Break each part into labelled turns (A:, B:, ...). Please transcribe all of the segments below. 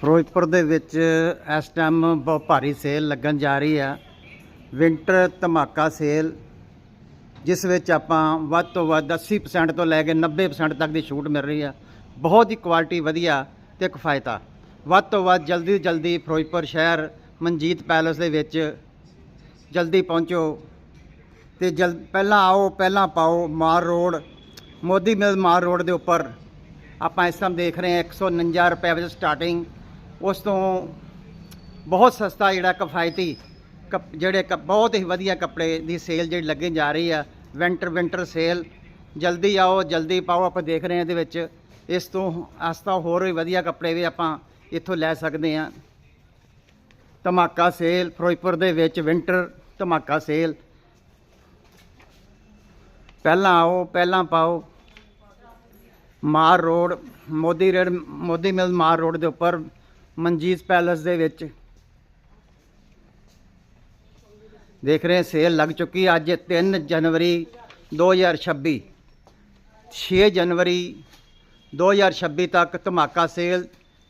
A: ਫਿਰੋਜ਼ਪੁਰ ਦੇ ਵਿੱਚ ਇਸ ਟਾਈਮ ਬਹੁਤ ਭਾਰੀ ਸੇਲ ਲੱਗਣ ਜਾ ਰਹੀ ਆ। ਵਿੰਟਰ ਧਮਾਕਾ ਸੇਲ ਜਿਸ ਵਿੱਚ ਆਪਾਂ ਵੱਧ ਤੋਂ ਵੱਧ 80% ਤੋਂ ਲੈ ਕੇ 90% ਤੱਕ ਦੀ ਛੂਟ ਮਿਲ ਰਹੀ ਆ। ਬਹੁਤ ਹੀ ਕੁਆਲਿਟੀ ਵਧੀਆ ਤੇ ਕਿਫਾਇਤਾ। ਵੱਧ ਤੋਂ ਵੱਧ ਜਲਦੀ ਤੋਂ ਜਲਦੀ ਫਿਰੋਜ਼ਪੁਰ ਸ਼ਹਿਰ, ਮਨਜੀਤ ਪੈਲੇਸ ਦੇ ਵਿੱਚ ਜਲਦੀ ਪਹੁੰਚੋ ਤੇ ਜਲ, ਪਹਿਲਾਂ ਆਓ, ਪਹਿਲਾਂ ਪਾਓ ਮਾਰ ਰੋਡ। ਮੋਦੀ ਮਿਲ ਮਾਰ ਰੋਡ ਦੇ ਉੱਪਰ ਆਪਾਂ ਇਸ ਟਾਈਮ ਦੇਖ ਰਹੇ ਹਾਂ 149 ਰੁਪਏ ਵਿੱਚ ਸਟਾਰਟਿੰਗ ਉਸ ਤੋਂ ਬਹੁਤ ਸਸਤਾ ਜਿਹੜਾ ਕਿਫਾਇਤੀ ਕੱਪ- ਜਿਹੜੇ ਕੱਪ- ਬਹੁਤ ਹੀ ਵਧੀਆ ਕੱਪੜੇ ਦੀ ਸੇਲ ਜਿਹੜੀ ਲੱਗਣ ਜਾ ਰਹੀ ਆ ਵਿੰਟਰ ਵਿੰਟਰ ਸੇਲ ਜਲਦੀ ਆਓ, ਜਲਦੀ ਪਾਓ, ਆਪਾਂ ਦੇਖ ਰਹੇ ਹਾਂ ਇਹਦੇ ਵਿੱਚ। ਇਸ ਤੋਂ ਆਸਤਾ ਹੋਰ ਵੀ ਵਧੀਆ ਕੱਪੜੇ ਵੀ ਆਪਾਂ ਇੱਥੋਂ ਲੈ ਸਕਦੇ ਹਾਂ। ਧਮਾਕਾ ਸੇਲ ਫਿਰੋਜ਼ਪੁਰ ਦੇ ਵਿੱਚ ਵਿੰਟਰ ਧਮਾਕਾ ਸੇਲ ਪਹਿਲਾਂ ਆਓ, ਪਹਿਲਾਂ ਪਾਓ। ਮਾਰ ਰੋਡ, ਮੋਦੀ ਰੇਡ, ਮੋਦੀ ਮਿਲ ਮਾਰ ਰੋਡ ਦੇ ਉੱਪਰ। ਮਨਜੀਤ ਪੈਲੇਸ ਦੇ ਵਿੱਚ। ਦੇਖ ਰਹੇ ਸੇਲ ਲੱਗ ਚੁੱਕੀ ਅੱਜ 3 ਜਨਵਰੀ 2026 6 ਜਨਵਰੀ 2026 ਤੱਕ ਧਮਾਕਾ ਸੇਲ।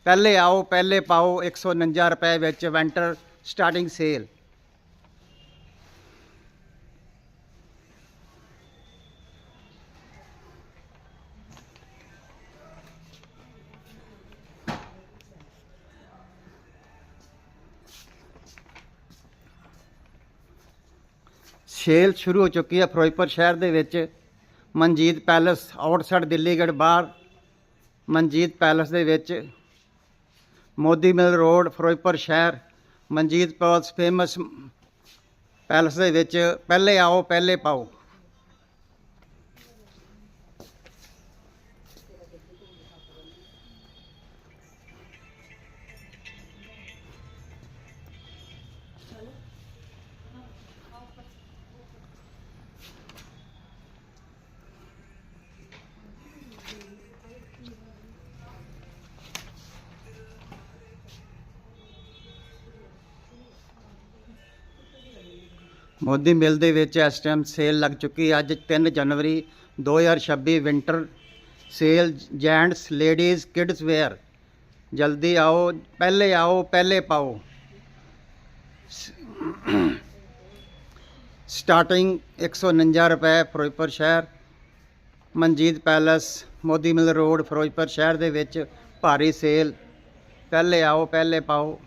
A: ਪਹਿਲੇ ਆਓ, ਪਹਿਲੇ ਪਾਓ 149 ਰੁਪਏ ਵਿੱਚ ਵੈਂਟਰ ਸਟਾਰਟਿੰਗ ਸੇਲ ਛੇਲ ਸ਼ੁਰੂ ਹੋ ਚੁੱਕੀ ਹੈ ਫਿਰੋਜ਼ਪੁਰ ਸ਼ਹਿਰ ਦੇ ਵਿੱਚ। ਮਨਜੀਤ ਪੈਲੇਸ ਆਊਟਸਾਈਡ ਦਿੱਲੀਗੜ੍ਹ ਬਾਹਰ। ਮਨਜੀਤ ਪੈਲਸ ਦੇ ਵਿੱਚ ਮੋਦੀ ਮਿਲ ਰੋਡ ਫਿਰੋਜ਼ਪੁਰ ਸ਼ਹਿਰ। ਮਨਜੀਤ ਪੈਲਸ ਫੇਮਸ ਪੈਲੇਸ ਦੇ ਵਿੱਚ ਪਹਿਲੇ ਆਓ, ਪਹਿਲੇ ਪਾਓ। ਮੋਦੀ ਮਿਲ ਦੇ ਵਿੱਚ ਇਸ ਟਾਈਮ ਸੇਲ ਲੱਗ ਚੁੱਕੀ ਅੱਜ 3 ਜਨਵਰੀ 2026 winter sale gents ladies kids wear ਜਲਦੀ ਆਓ, ਪਹਿਲੇ ਆਓ, ਪਹਿਲੇ ਪਾਓ। ਸਟਾਰਟਿੰਗ 149 ਰੁਪਏ ਫਿਰੋਜ਼ਪੁਰ ਸ਼ਹਿਰ, Manjit palace, Modi mill road Ferozepur ਸ਼ਹਿਰ ਦੇ ਵਿੱਚ ਭਾਰੀ ਸੇਲ ਪਹਿਲੇ ਆਓ, ਪਹਿਲੇ ਪਾਓ।